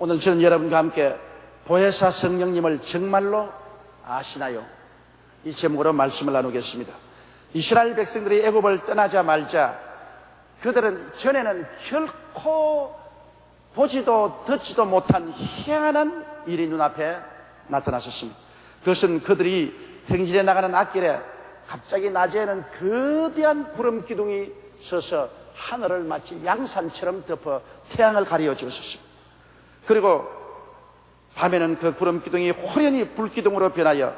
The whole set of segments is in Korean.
오늘 저는 여러분과 함께 보혜사 성령님을 정말로 아시나요? 이 제목으로 말씀을 나누겠습니다. 이스라엘 백성들이 애굽을 떠나자 말자 그들은 전에는 결코 보지도 듣지도 못한 희한한 일이 눈앞에 나타났었습니다. 그것은 그들이 행진에 나가는 앞길에 갑자기 낮에는 거대한 구름 기둥이 서서 하늘을 마치 양산처럼 덮어 태양을 가리워 주었습니다. 그리고 밤에는 그 구름 기둥이 호련히 불 기둥으로 변하여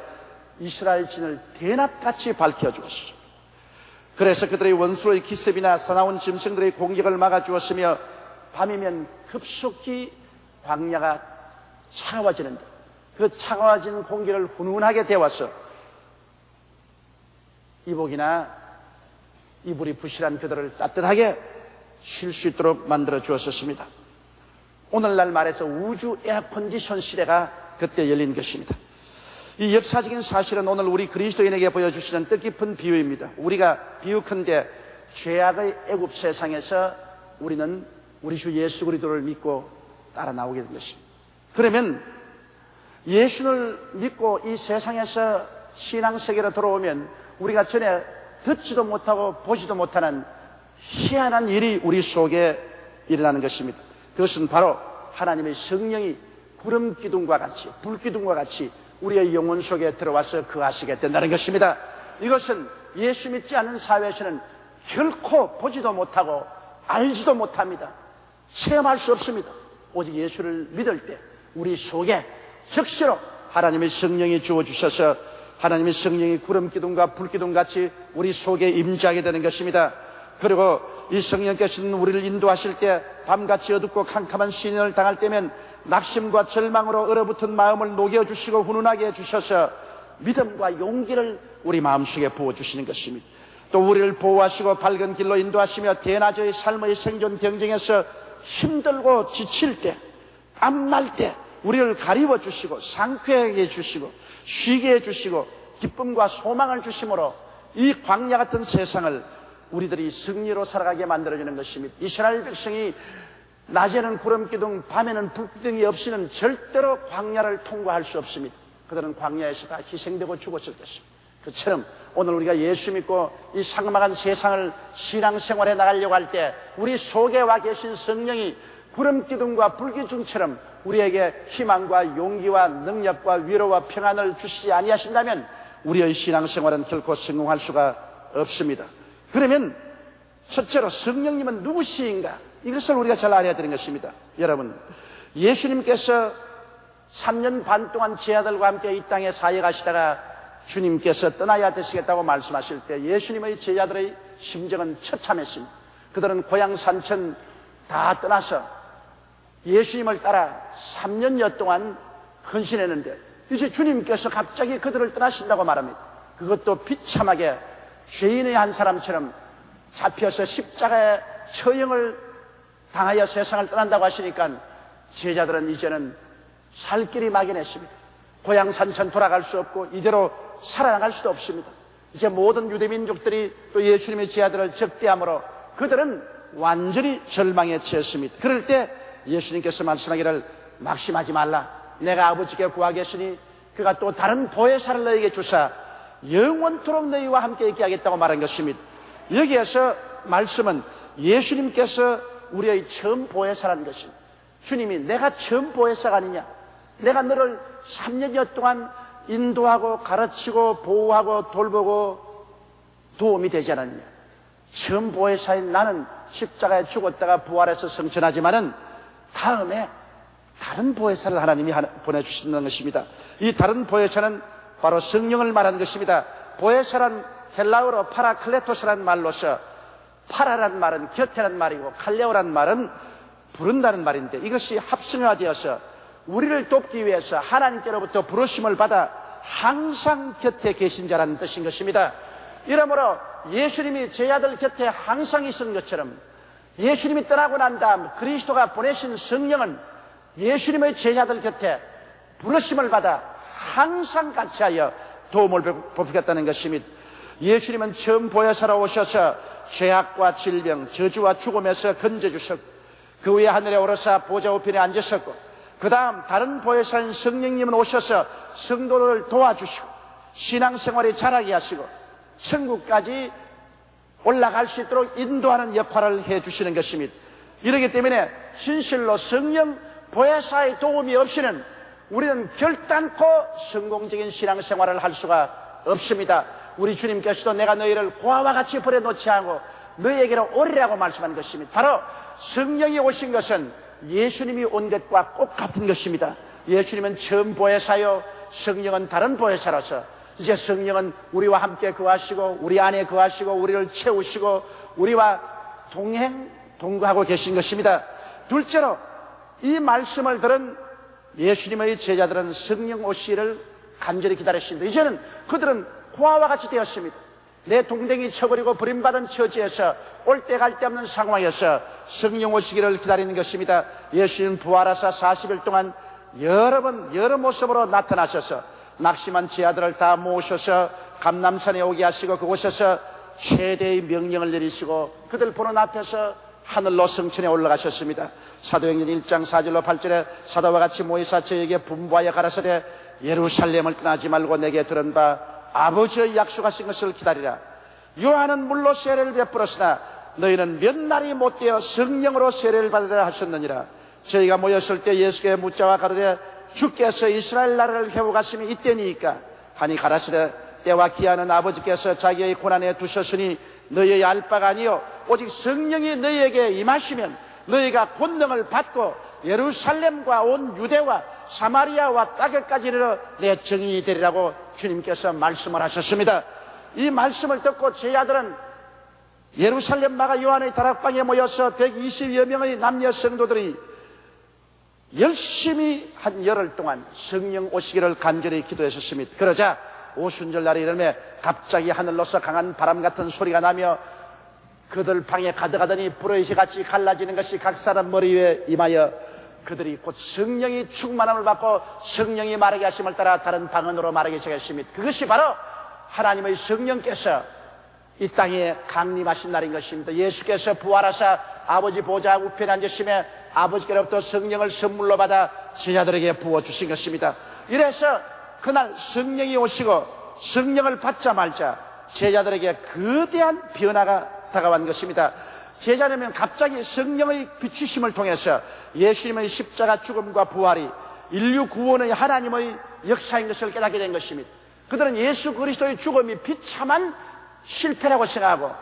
이스라엘 진을 대낮같이 밝혀 주었습니다. 그래서 그들의 원수의 기습이나 사나운 짐승들의 공격을 막아 주었으며 밤이면 급속히 광야가 차가워지는데 그 차가워진 공기를 훈훈하게 데워서 이복이나 이불이 부실한 그들을 따뜻하게 쉴 수 있도록 만들어 주었었습니다. 오늘날 말해서 우주 에어컨디션 시대가 그때 열린 것입니다. 이 역사적인 사실은 오늘 우리 그리스도인에게 보여주시는 뜻깊은 비유입니다. 우리가 비유컨대 죄악의 애굽 세상에서 우리는 우리 주 예수 그리스도를 믿고 따라 나오게 된 것입니다. 그러면 예수를 믿고 이 세상에서 신앙 세계로 들어오면 우리가 전에 듣지도 못하고 보지도 못하는 희한한 일이 우리 속에 일어나는 것입니다. 그것은 바로 하나님의 성령이 구름 기둥과 같이 불 기둥과 같이 우리의 영혼 속에 들어와서 거하시게 된다는 것입니다. 이것은 예수 믿지 않는 사회에서는 결코 보지도 못하고 알지도 못합니다. 체험할 수 없습니다. 오직 예수를 믿을 때 우리 속에 적시로 하나님의 성령이 주어주셔서 하나님의 성령이 구름 기둥과 불 기둥 같이 우리 속에 임재하게 되는 것입니다. 그리고 이 성령께서는 우리를 인도하실 때 밤같이 어둡고 캄캄한 시련을 당할 때면 낙심과 절망으로 얼어붙은 마음을 녹여주시고 훈훈하게 해주셔서 믿음과 용기를 우리 마음속에 부어주시는 것입니다. 또 우리를 보호하시고 밝은 길로 인도하시며 대낮의 삶의 생존 경쟁에서 힘들고 지칠 때, 땀날 때 우리를 가리워 주시고 상쾌하게 해주시고 쉬게 해주시고 기쁨과 소망을 주심으로 이 광야 같은 세상을 우리들이 승리로 살아가게 만들어주는 것입니다. 이스라엘 백성이 낮에는 구름 기둥, 밤에는 불 기둥이 없이는 절대로 광야를 통과할 수 없습니다. 그들은 광야에서 다 희생되고 죽었을 것입니다. 그처럼 오늘 우리가 예수 믿고 이 상막한 세상을 신앙생활에 나가려고 할 때 우리 속에 와 계신 성령이 구름 기둥과 불 기둥처럼 우리에게 희망과 용기와 능력과 위로와 평안을 주시지 아니하신다면 우리의 신앙생활은 결코 성공할 수가 없습니다. 그러면 첫째로 성령님은 누구시인가? 이것을 우리가 잘 알아야 되는 것입니다. 여러분, 예수님께서 3년 반 동안 제 아들과 함께 이 땅에 사역하시다가 주님께서 떠나야 되시겠다고 말씀하실 때 예수님의 제자들의 심정은 처참했습니다. 그들은 고향 산천 다 떠나서 예수님을 따라 3년여 동안 헌신했는데 이제 주님께서 갑자기 그들을 떠나신다고 말합니다. 그것도 비참하게 죄인의 한 사람처럼 잡혀서 십자가의 처형을 당하여 세상을 떠난다고 하시니까 제자들은 이제는 살 길이 막연했습니다. 고향 산천 돌아갈 수 없고 이대로 살아나갈 수도 없습니다. 이제 모든 유대민족들이 또 예수님의 제자들을 적대함으로 그들은 완전히 절망에 처했습니다. 그럴 때 예수님께서 말씀하기를 낙심하지 말라. 내가 아버지께 구하겠으니 그가 또 다른 보혜사를 너에게 주사 영원토록 너희와 함께 있게 하겠다고 말한 것입니다. 여기에서 말씀은 예수님께서 우리의 처음 보혜사라는 것입니다. 주님이 내가 처음 보혜사가 아니냐? 내가 너를 3년여 동안 인도하고 가르치고 보호하고 돌보고 도움이 되지 않았냐? 처음 보혜사인 나는 십자가에 죽었다가 부활해서 성천하지만은 다음에 다른 보혜사를 하나님이 보내주시는 것입니다. 이 다른 보혜사는 바로 성령을 말하는 것입니다. 보혜사란 헬라어로 파라클레토스란 말로서 파라란 말은 곁에란 말이고 칼레오란 말은 부른다는 말인데 이것이 합성화되어서 우리를 돕기 위해서 하나님께로부터 부르심을 받아 항상 곁에 계신 자라는 뜻인 것입니다. 이러므로 예수님이 제 아들 곁에 항상 있은 것처럼 예수님이 떠나고 난 다음 그리스도가 보내신 성령은 예수님의 제자들 곁에 부르심을 받아 항상 같이하여 도움을 베푸겠다는 것입니다. 예수님은 처음 보혜사로 오셔서 죄악과 질병, 저주와 죽음에서 건져 주셨고 그 후에 하늘에 오르사 보좌 우편에 앉으셨고 그 다음 다른 보혜사인 성령님은 오셔서 성도를 도와주시고 신앙생활이 자라게 하시고 천국까지 올라갈 수 있도록 인도하는 역할을 해주시는 것입니다. 이러기 때문에 진실로 성령 보혜사의 도움이 없이는 우리는 결단코 성공적인 신앙생활을 할 수가 없습니다. 우리 주님께서도 내가 너희를 고아와 같이 버려놓지 않고 너희에게로 오리라고 말씀한 것입니다. 바로 성령이 오신 것은 예수님이 온 것과 꼭 같은 것입니다. 예수님은 처음 보혜사요, 성령은 다른 보혜사라서 이제 성령은 우리와 함께 거하시고 우리 안에 거하시고 우리를 채우시고 우리와 동행 동거하고 계신 것입니다. 둘째로 이 말씀을 들은 예수님의 제자들은 성령 오시를 간절히 기다렸습니다. 이제는 그들은 고아와 같이 되었습니다. 내 동댕이 쳐버리고 버림받은 처지에서 올 때갈데 없는 상황에서 성령 오시기를 기다리는 것입니다. 예수님 부활하사 40일 동안 여러 번 여러 모습으로 나타나셔서 낙심한 제 아들을 다 모셔서 감남산에 오게 하시고 그곳에서 최대의 명령을 내리시고 그들 보는 앞에서 하늘로 성천에 올라가셨습니다. 사도행전 1장 4절로 8절에 사도와 같이 모이사 저에게 분부하여 가라사대 예루살렘을 떠나지 말고 내게 들은 바 아버지의 약속하신 것을 기다리라. 요한은 물로 세례를 베풀었으나 너희는 몇 날이 못되어 성령으로 세례를 받으라 하셨느니라. 저희가 모였을 때 예수께 묻자와 가로되 주께서 이스라엘 나라를 회복하심이 이때니까 하니 가라사대 때와 기한은 아버지께서 자기의 고난에 두셨으니 너희의 알 바가 아니요 오직 성령이 너희에게 임하시면 너희가 권능을 받고 예루살렘과 온 유대와 사마리아와 땅에까지 이르러 내 증인이 되리라고 주님께서 말씀을 하셨습니다. 이 말씀을 듣고 제 아들은 예루살렘 마가 요한의 다락방에 모여서 120여 명의 남녀 성도들이 열심히 한 열흘 동안 성령 오시기를 간절히 기도했었습니다. 그러자 오순절 날이 이름에 갑자기 하늘로서 강한 바람 같은 소리가 나며 그들 방에 가득하더니 불의 같이 갈라지는 것이 각 사람 머리 위에 임하여 그들이 곧 성령이 충만함을 받고 성령이 말하게 하심을 따라 다른 방언으로 말하기 시작했습니다. 그것이 바로 하나님의 성령께서 이 땅에 강림하신 날인 것입니다. 예수께서 부활하사 아버지 보좌 우편에 앉으심에 아버지께로부터 성령을 선물로 받아 제자들에게 부어주신 것입니다. 이래서 그날 성령이 오시고 성령을 받자 말자 제자들에게 거대한 변화가 다가온 것입니다. 제자라면 갑자기 성령의 비추심을 통해서 예수님의 십자가 죽음과 부활이 인류 구원의 하나님의 역사인 것을 깨닫게 된 것입니다. 그들은 예수 그리스도의 죽음이 비참한 실패라고 생각하고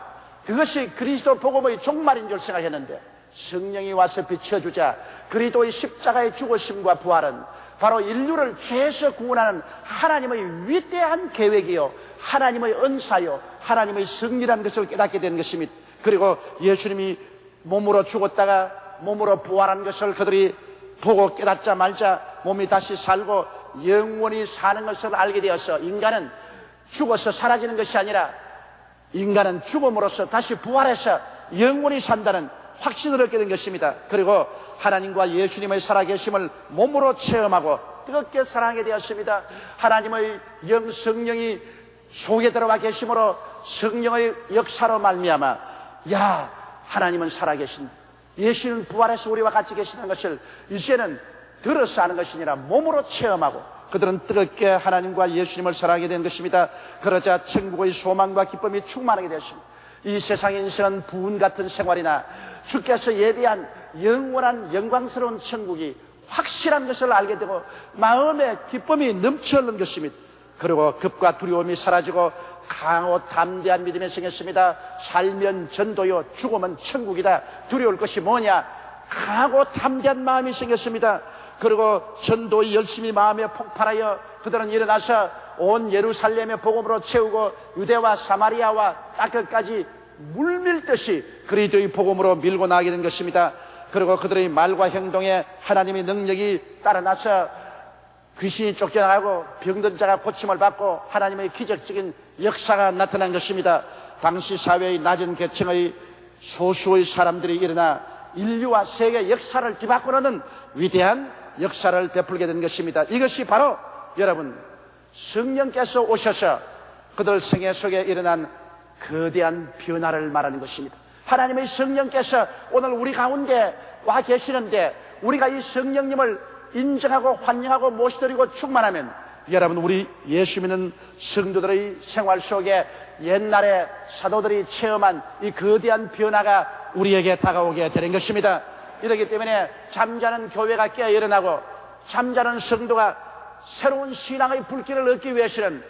그것이 그리스도 복음의 종말인 줄 생각했는데 성령이 와서 비춰주자 그리스도의 십자가의 죽으심과 부활은 바로 인류를 죄에서 구원하는 하나님의 위대한 계획이요 하나님의 은사요 하나님의 승리라는 것을 깨닫게 된 것입니다. 그리고 예수님이 몸으로 죽었다가 몸으로 부활한 것을 그들이 보고 깨닫자 말자 몸이 다시 살고 영원히 사는 것을 알게 되어서 인간은 죽어서 사라지는 것이 아니라 인간은 죽음으로써 다시 부활해서 영원히 산다는 확신을 얻게 된 것입니다. 그리고 하나님과 예수님의 살아계심을 몸으로 체험하고 뜨겁게 사랑하게 되었습니다. 하나님의 영 성령이 속에 들어와 계심으로 성령의 역사로 말미암아 야 하나님은 살아계신 예수는 부활해서 우리와 같이 계시는 것을 이제는 들어서 하는 것이 아니라 몸으로 체험하고 그들은 뜨겁게 하나님과 예수님을 사랑하게 된 것입니다. 그러자 천국의 소망과 기쁨이 충만하게 되었습니다. 이 세상의 인생은 부운 같은 생활이나 주께서 예비한 영원한 영광스러운 천국이 확실한 것을 알게 되고 마음의 기쁨이 넘쳐 흐르는 것입니다. 그리고 급과 두려움이 사라지고 강하고 담대한 믿음이 생겼습니다. 살면 전도요, 죽으면 천국이다. 두려울 것이 뭐냐? 강하고 담대한 마음이 생겼습니다. 그리고 전도의 열심히 마음에 폭발하여 그들은 일어나서 온 예루살렘의 복음으로 채우고 유대와 사마리아와 땅끝까지 물밀듯이 그리스도의 복음으로 밀고 나가게 된 것입니다. 그리고 그들의 말과 행동에 하나님의 능력이 따라나서 귀신이 쫓겨나고 병든 자가 고침을 받고 하나님의 기적적인 역사가 나타난 것입니다. 당시 사회의 낮은 계층의 소수의 사람들이 일어나 인류와 세계 역사를 뒤바꾸는 위대한 역사를 베풀게 된 것입니다. 이것이 바로 여러분 성령께서 오셔서 그들 생애 속에 일어난 거대한 변화를 말하는 것입니다. 하나님의 성령께서 오늘 우리 가운데 와 계시는데 우리가 이 성령님을 인정하고 환영하고 모시드리고 충만하면 여러분 우리 예수 믿는 성도들의 생활 속에 옛날에 사도들이 체험한 이 거대한 변화가 우리에게 다가오게 되는 것입니다. 이렇기 때문에 잠자는 교회가 깨어 일어나고 잠자는 성도가 새로운 신앙의 불길을 얻기 위해서는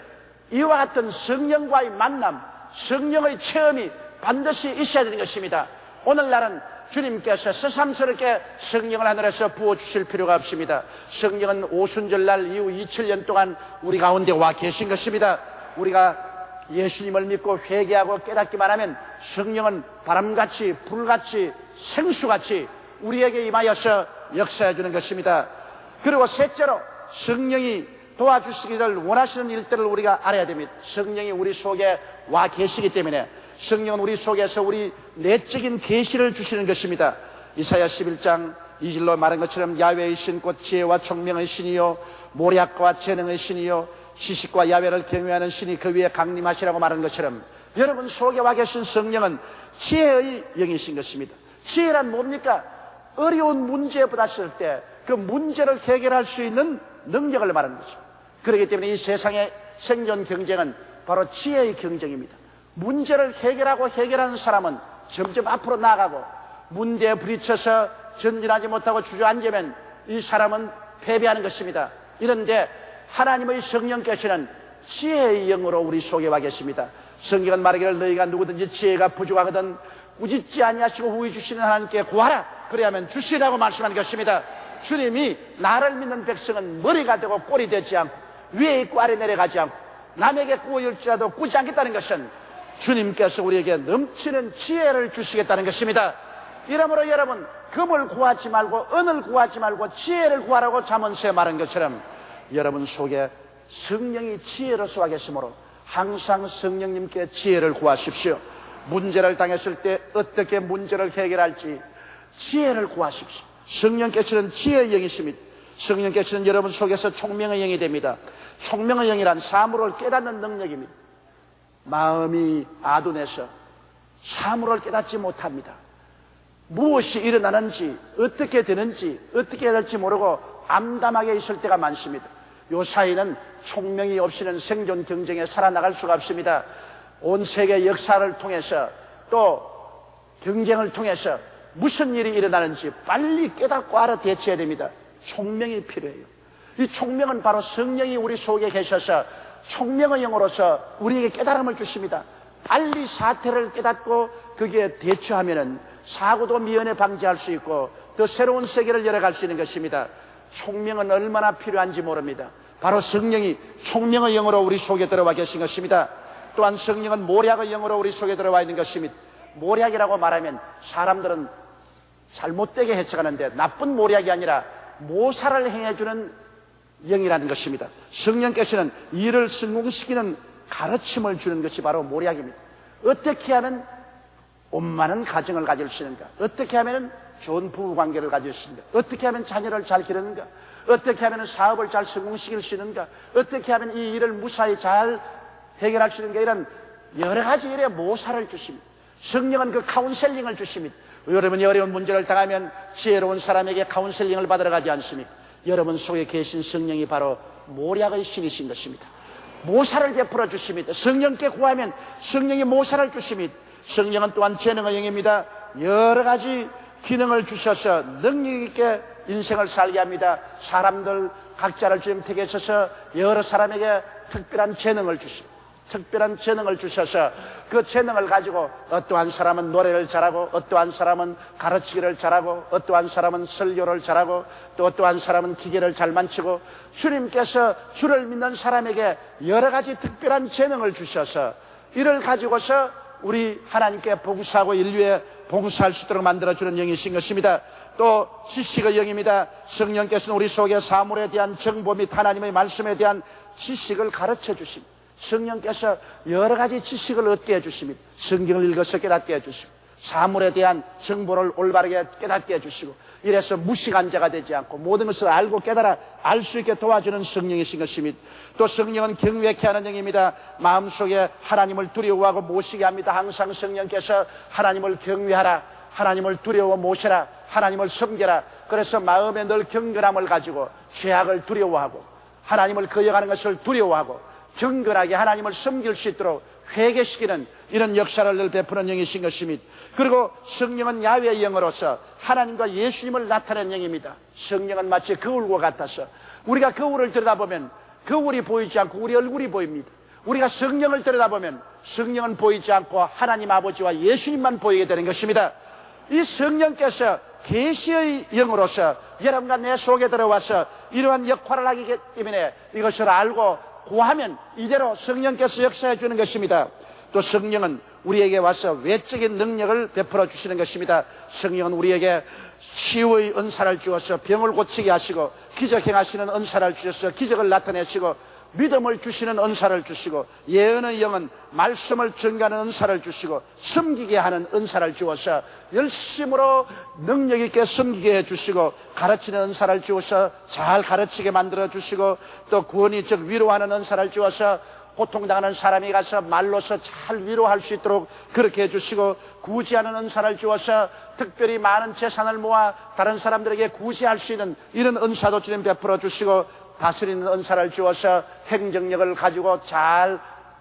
이와 같은 성령과의 만남, 성령의 체험이 반드시 있어야 되는 것입니다. 오늘날은 주님께서 새삼스럽게 성령을 하늘에서 부어주실 필요가 없습니다. 성령은 오순절날 이후 2000년 동안 우리 가운데 와 계신 것입니다. 우리가 예수님을 믿고 회개하고 깨닫기만 하면 성령은 바람같이 불같이 생수같이 우리에게 임하여서 역사해 주는 것입니다. 그리고 셋째로 성령이 도와주시기를 원하시는 일들을 우리가 알아야 됩니다. 성령이 우리 속에 와 계시기 때문에 성령은 우리 속에서 우리 내적인 계시를 주시는 것입니다. 이사야 11장 2절로 말한 것처럼 야외의 신 곧 지혜와 총명의 신이요 모략과 재능의 신이요 지식과 야외를 경외하는 신이 그 위에 강림하시라고 말한 것처럼 여러분 속에 와 계신 성령은 지혜의 영이신 것입니다. 지혜란 뭡니까? 어려운 문제에 부닥칠 때그 문제를 해결할 수 있는 능력을 말하는 것입니다. 그렇기 때문에 이 세상의 생존 경쟁은 바로 지혜의 경쟁입니다. 문제를 해결하고 해결하는 사람은 점점 앞으로 나가고 문제에 부딪혀서 전진하지 못하고 주저앉으면 이 사람은 패배하는 것입니다. 이런데 하나님의 성령께서는 지혜의 영으로 우리 속에 와 계십니다. 성경은 말하기를 너희가 누구든지 지혜가 부족하거든 꾸짖지 아니하시고 후히 주시는 하나님께 구하라. 그래야면 주시라고 말씀하는 것입니다. 주님이 나를 믿는 백성은 머리가 되고 꼴이 되지 않고 위에 있고 아래 내려가지 않고 남에게 꾸어질지라도 꾸지 않겠다는 것은 주님께서 우리에게 넘치는 지혜를 주시겠다는 것입니다. 이러므로 여러분 금을 구하지 말고 은을 구하지 말고 지혜를 구하라고 자문서에 말한 것처럼 여러분 속에 성령이 지혜로서 와 계시므로 항상 성령님께 지혜를 구하십시오. 문제를 당했을 때 어떻게 문제를 해결할지 지혜를 구하십시오. 성령께서는 지혜의 영이십니다. 성령께서는 여러분 속에서 총명의 영이 됩니다. 총명의 영이란 사물을 깨닫는 능력입니다. 마음이 아둔해서 사물을 깨닫지 못합니다. 무엇이 일어나는지, 어떻게 되는지, 어떻게 해야 될지 모르고 암담하게 있을 때가 많습니다. 요 사이는 총명이 없이는 생존 경쟁에 살아나갈 수가 없습니다. 온 세계 역사를 통해서 또 경쟁을 통해서 무슨 일이 일어나는지 빨리 깨닫고 알아 대처해야 됩니다. 총명이 필요해요. 이 총명은 바로 성령이 우리 속에 계셔서 총명의 영으로서 우리에게 깨달음을 주십니다. 빨리 사태를 깨닫고 거기에 대처하면은 사고도 미연에 방지할 수 있고 더 새로운 세계를 열어갈 수 있는 것입니다. 총명은 얼마나 필요한지 모릅니다. 바로 성령이 총명의 영으로 우리 속에 들어와 계신 것입니다. 또한 성령은 모략의 영으로 우리 속에 들어와 있는 것입니다. 모략이라고 말하면 사람들은 잘못되게 해석하는데 나쁜 모략이 아니라 모사를 행해주는 영이라는 것입니다. 성령께서는 이를 성공시키는 가르침을 주는 것이 바로 모략입니다. 어떻게 하면 온만한 가정을 가질 수 있는가? 어떻게 하면 좋은 부부 관계를 가질 수 있는가? 어떻게 하면 자녀를 잘 기르는가? 어떻게 하면 사업을 잘 성공시킬 수 있는가? 어떻게 하면 이 일을 무사히 잘 해결할 수 있는가? 이런 여러 가지 일에 모사를 주십니다. 성령은 그 카운셀링을 주십니다. 여러분이 어려운 문제를 당하면 지혜로운 사람에게 카운셀링을 받으러 가지 않습니까? 여러분 속에 계신 성령이 바로 모략의 신이신 것입니다. 모사를 베풀어 주십니다. 성령께 구하면 성령이 모사를 주십니다. 성령은 또한 재능의 영입니다. 여러 가지 기능을 주셔서 능력 있게 인생을 살게 합니다. 사람들 각자를 주님 택에 있어서 여러 사람에게 특별한 재능을 주십니다. 특별한 재능을 주셔서 그 재능을 가지고 어떠한 사람은 노래를 잘하고 어떠한 사람은 가르치기를 잘하고 어떠한 사람은 설교를 잘하고 또 어떠한 사람은 기계를 잘 만치고 주님께서 주를 믿는 사람에게 여러 가지 특별한 재능을 주셔서 이를 가지고서 우리 하나님께 봉사하고 인류에 봉사할 수 있도록 만들어주는 영이신 것입니다. 또 지식의 영입니다. 성령께서는 우리 속에 사물에 대한 정보 및 하나님의 말씀에 대한 지식을 가르쳐 주십니다. 성령께서 여러 가지 지식을 얻게 해주십니다. 성경을 읽어서 깨닫게 해주시고, 사물에 대한 정보를 올바르게 깨닫게 해주시고, 이래서 무식한 자가 되지 않고 모든 것을 알고 깨달아 알 수 있게 도와주는 성령이신 것입니다. 또 성령은 경외케 하는 영입니다. 마음속에 하나님을 두려워하고 모시게 합니다. 항상 성령께서 하나님을 경외하라. 하나님을 두려워 모셔라. 하나님을 섬겨라. 그래서 마음에 늘 경건함을 가지고 죄악을 두려워하고 하나님을 거역하는 것을 두려워하고 경건하게 하나님을 섬길 수 있도록 회개시키는 이런 역사를 늘 베푸는 영이신 것입니다. 그리고 성령은 야외의 영으로서 하나님과 예수님을 나타내는 영입니다. 성령은 마치 거울과 같아서 우리가 거울을 들여다보면 거울이 보이지 않고 우리 얼굴이 보입니다. 우리가 성령을 들여다보면 성령은 보이지 않고 하나님 아버지와 예수님만 보이게 되는 것입니다. 이 성령께서 계시의 영으로서 여러분과 내 속에 들어와서 이러한 역할을 하기 때문에 이것을 알고 구하면 이대로 성령께서 역사해 주는 것입니다. 또 성령은 우리에게 와서 외적인 능력을 베풀어 주시는 것입니다. 성령은 우리에게 치유의 은사를 주어서 병을 고치게 하시고 기적 행하시는 은사를 주셔서 기적을 나타내시고 믿음을 주시는 은사를 주시고 예언의 영은 말씀을 증가하는 은사를 주시고 섬기게 하는 은사를 주어서 열심으로 능력 있게 섬기게 해 주시고 가르치는 은사를 주어서 잘 가르치게 만들어 주시고 또 구원이 즉 위로하는 은사를 주어서 고통당하는 사람이 가서 말로서 잘 위로할 수 있도록 그렇게 해주시고 구제하는 은사를 주어서 특별히 많은 재산을 모아 다른 사람들에게 구제할 수 있는 이런 은사도 주님 베풀어 주시고 다스리는 은사를 주어서 행정력을 가지고 잘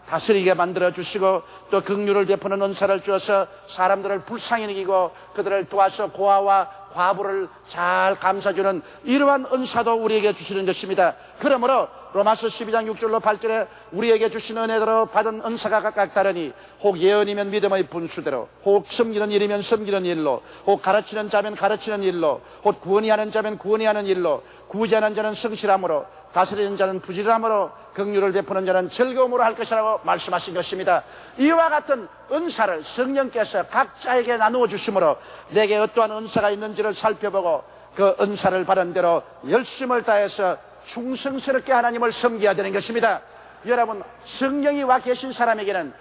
다스리게 만들어 주시고 또 긍휼을 베푸는 은사를 주어서 사람들을 불쌍히 여기고 그들을 도와서 고아와 과부를 잘 감싸주는 이러한 은사도 우리에게 주시는 것입니다. 그러므로 로마서 12장 6절로 8절에 우리에게 주신 은혜대로 받은 은사가 각각 다르니 혹 예언이면 믿음의 분수대로 혹 섬기는 일이면 섬기는 일로 혹 가르치는 자면 가르치는 일로 혹 구원이 하는 자면 구원이 하는 일로 구제하는 자는 성실함으로 다스리는 자는 부지런함으로 긍휼을 베푸는 자는 즐거움으로 할 것이라고 말씀하신 것입니다. 이와 같은 은사를 성령께서 각자에게 나누어 주심으로 내게 어떠한 은사가 있는지를 살펴보고 그 은사를 받은 대로 열심을 다해서 충성스럽게 하나님을 섬겨야 되는 것입니다. 여러분 성령이 와 계신 사람에게는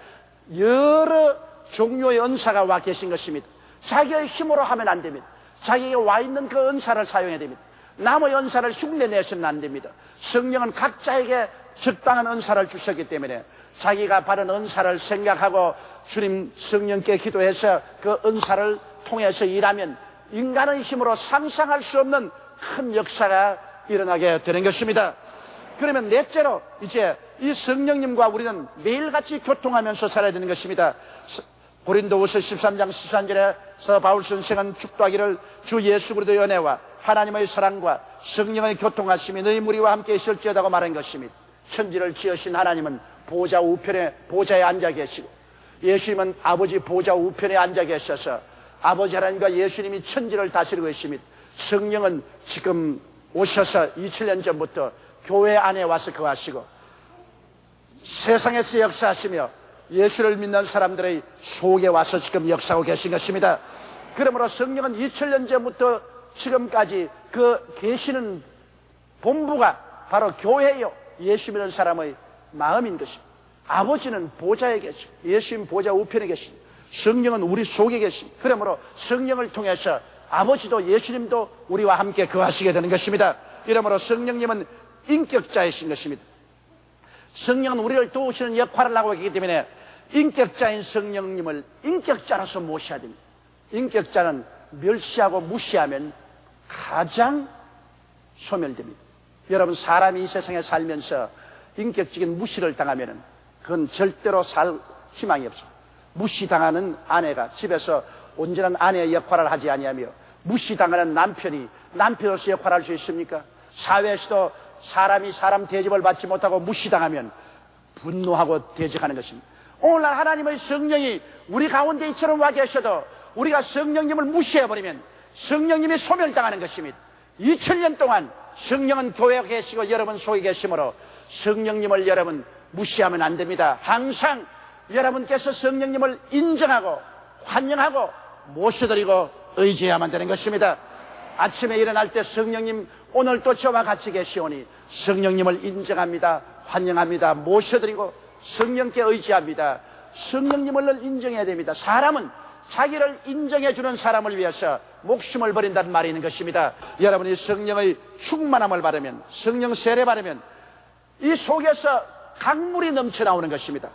여러 종류의 은사가 와 계신 것입니다. 자기의 힘으로 하면 안 됩니다. 자기에게 와 있는 그 은사를 사용해야 됩니다. 남의 은사를 흉내내서는 안 됩니다. 성령은 각자에게 적당한 은사를 주셨기 때문에 자기가 받은 은사를 생각하고 주님 성령께 기도해서 그 은사를 통해서 일하면 인간의 힘으로 상상할 수 없는 큰 역사가 일어나게 되는 것입니다. 그러면 넷째로 이제 이 성령님과 우리는 매일같이 교통하면서 살아야 되는 것입니다. 고린도후서 13장 13절에서 바울 선생은 축도하기를 주 예수 그리스도의 은혜와 하나님의 사랑과 성령의 교통하심이 너희 무리와 함께 있을지어다고 말한 것입니다. 천지를 지으신 하나님은 보좌 우편에 보좌에 앉아 계시고 예수님은 아버지 보좌 우편에 앉아 계셔서 아버지 하나님과 예수님이 천지를 다스리고 계십니다. 성령은 지금 오셔서 2000년 전부터 교회 안에 와서 거하시고 세상에서 역사하시며 예수를 믿는 사람들의 속에 와서 지금 역사하고 계신 것입니다. 그러므로 성령은 2000년 전부터 지금까지 그 계시는 본부가 바로 교회요. 예수 믿는 사람의 마음인 것입니다. 아버지는 보좌에 계시고 예수님 보좌 우편에 계시고 성령은 우리 속에 계십니다. 그러므로 성령을 통해서 아버지도 예수님도 우리와 함께 거하시게 되는 것입니다. 이러므로 성령님은 인격자이신 것입니다. 성령은 우리를 도우시는 역할을 하고 있기 때문에 인격자인 성령님을 인격자로서 모셔야 됩니다. 인격자는 멸시하고 무시하면 가장 소멸됩니다. 여러분 사람이 이 세상에 살면서 인격적인 무시를 당하면 그건 절대로 살 희망이 없어. 무시당하는 아내가 집에서 온전한 아내의 역할을 하지 아니하며 무시당하는 남편이 남편으로서 역할을 할수 있습니까? 사회에서도 사람이 사람 대접을 받지 못하고 무시당하면 분노하고 대적하는 것입니다. 오늘날 하나님의 성령이 우리 가운데 이처럼 와 계셔도 우리가 성령님을 무시해버리면 성령님이 소멸당하는 것입니다. 2000년 동안 성령은 교회에 계시고 여러분 속에 계시므로 성령님을 여러분 무시하면 안 됩니다. 항상 여러분께서 성령님을 인정하고 환영하고 모셔드리고 의지해야만 되는 것입니다. 아침에 일어날 때 성령님 오늘 또 저와 같이 계시오니 성령님을 인정합니다. 환영합니다. 모셔드리고 성령께 의지합니다. 성령님을 인정해야 됩니다. 사람은 자기를 인정해주는 사람을 위해서 목숨을 버린다는 말이 있는 것입니다. 여러분이 성령의 충만함을 받으면, 성령 세례 받으면 이 속에서 강물이 넘쳐 나오는 것입니다.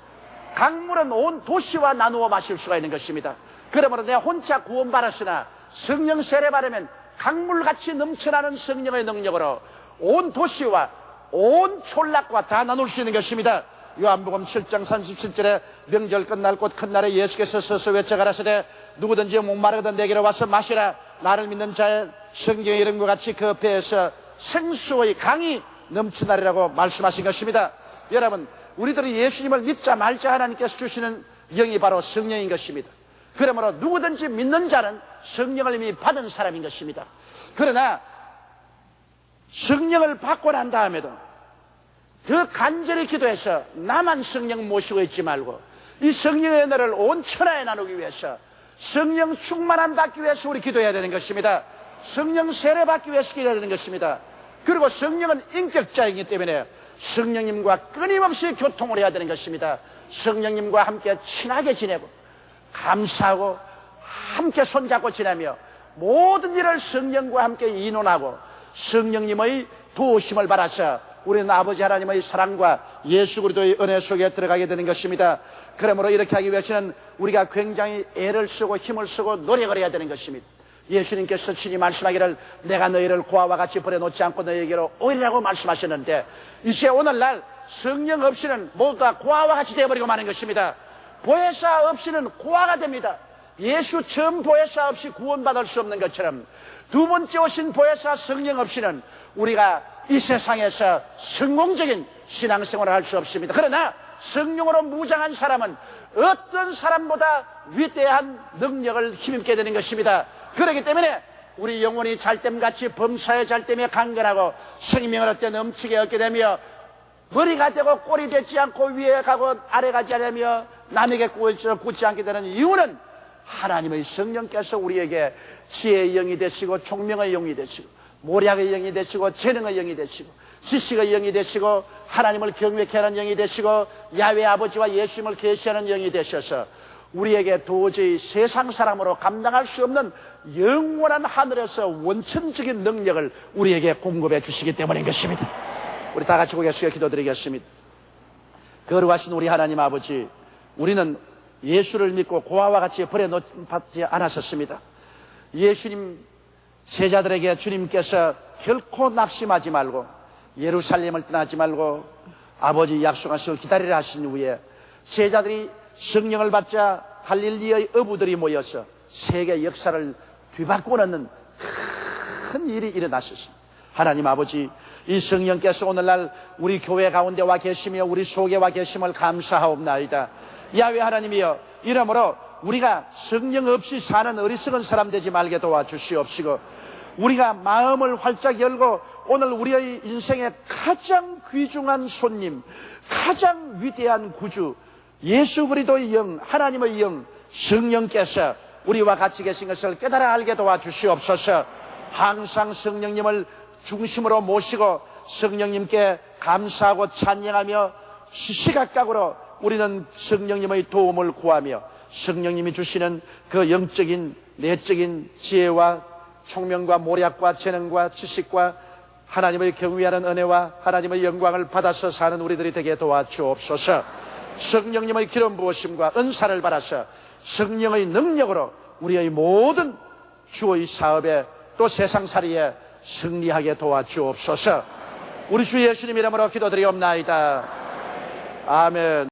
강물은 온 도시와 나누어 마실 수가 있는 것입니다. 그러므로 내가 혼자 구원 받았으나 성령 세례 받으면 강물같이 넘쳐나는 성령의 능력으로 온 도시와 온 촌락과 다 나눌 수 있는 것입니다. 요한복음 7장 37절에 명절 끝날 곧 큰 날에 예수께서 서서 외쳐가라사대 누구든지 목마르거든 내게로 와서 마시라 나를 믿는 자의 성경의 이름과 같이 그 배에서 생수의 강이 넘치나리라고 말씀하신 것입니다. 여러분 우리들이 예수님을 믿자 말자 하나님께서 주시는 영이 바로 성령인 것입니다. 그러므로 누구든지 믿는 자는 성령을 이미 받은 사람인 것입니다. 그러나 성령을 받고 난 다음에도 그 간절히 기도해서 나만 성령 모시고 있지 말고 이 성령의 은혜를 온 천하에 나누기 위해서 성령 충만함 받기 위해서 우리 기도해야 되는 것입니다. 성령 세례 받기 위해서 기도해야 되는 것입니다. 그리고 성령은 인격자이기 때문에 성령님과 끊임없이 교통을 해야 되는 것입니다. 성령님과 함께 친하게 지내고 감사하고 함께 손잡고 지내며 모든 일을 성령과 함께 인원하고 성령님의 도우심을 받아서 우리는 아버지 하나님의 사랑과 예수 그리스도의 은혜 속에 들어가게 되는 것입니다. 그러므로 이렇게 하기 위해서는 우리가 굉장히 애를 쓰고 힘을 쓰고 노력을 해야 되는 것입니다. 예수님께서 친히 말씀하기를 내가 너희를 고아와 같이 버려놓지 않고 너희에게로 오리라고 말씀하셨는데 이제 오늘날 성령 없이는 모두 다 고아와 같이 되어버리고 마는 것입니다. 보혜사 없이는 고아가 됩니다. 예수 처음 보혜사 없이 구원받을 수 없는 것처럼 두 번째 오신 보혜사 성령 없이는 우리가 이 세상에서 성공적인 신앙생활을 할 수 없습니다. 그러나 성령으로 무장한 사람은 어떤 사람보다 위대한 능력을 힘입게 되는 것입니다. 그렇기 때문에 우리 영혼이 잘됨같이 범사에 잘됨에 강건하고 생명을 얻게 넘치게 얻게 되며 머리가 되고 꼴이 되지 않고 위에 가고 아래 가지 않으며 남에게 굳지 않게 되는 이유는 하나님의 성령께서 우리에게 지혜의 영이 되시고 총명의 영이 되시고 모략의 영이 되시고 재능의 영이 되시고 지식의 영이 되시고 하나님을 경외케 하는 영이 되시고 야외 아버지와 예수님을 계시하는 영이 되셔서 우리에게 도저히 세상 사람으로 감당할 수 없는 영원한 하늘에서 원천적인 능력을 우리에게 공급해 주시기 때문인 것입니다. 우리 다 같이 고개 숙여 기도드리겠습니다. 거룩하신 우리 하나님 아버지, 우리는 예수를 믿고 고아와 같이 버려놓지 않았었습니다. 예수님 제자들에게 주님께서 결코 낙심하지 말고 예루살렘을 떠나지 말고 아버지 약속하시고 기다리라 하신 후에 제자들이 성령을 받자 갈릴리의 어부들이 모여서 세계 역사를 뒤바꾸고 넣는 큰 일이 일어났었습니다. 하나님 아버지, 이 성령께서 오늘날 우리 교회 가운데 와 계시며 우리 속에 와 계심을 감사하옵나이다. 야외 하나님이여, 이러므로 우리가 성령 없이 사는 어리석은 사람 되지 말게 도와주시옵시고, 우리가 마음을 활짝 열고 오늘 우리의 인생의 가장 귀중한 손님, 가장 위대한 구주, 예수 그리스도의 영, 하나님의 영, 성령께서 우리와 같이 계신 것을 깨달아 알게 도와주시옵소서. 항상 성령님을 중심으로 모시고 성령님께 감사하고 찬양하며 시시각각으로 우리는 성령님의 도움을 구하며 성령님이 주시는 그 영적인 내적인 지혜와 총명과 모략과 재능과 지식과 하나님의 경외하는 은혜와 하나님의 영광을 받아서 사는 우리들이 되게 도와주옵소서. 성령님의 기름 부으심과 은사를 받아서 성령의 능력으로 우리의 모든 주의 사업에 또 세상살이에 승리하게 도와주옵소서. 우리 주 예수님 이름으로 기도드리옵나이다. 아멘.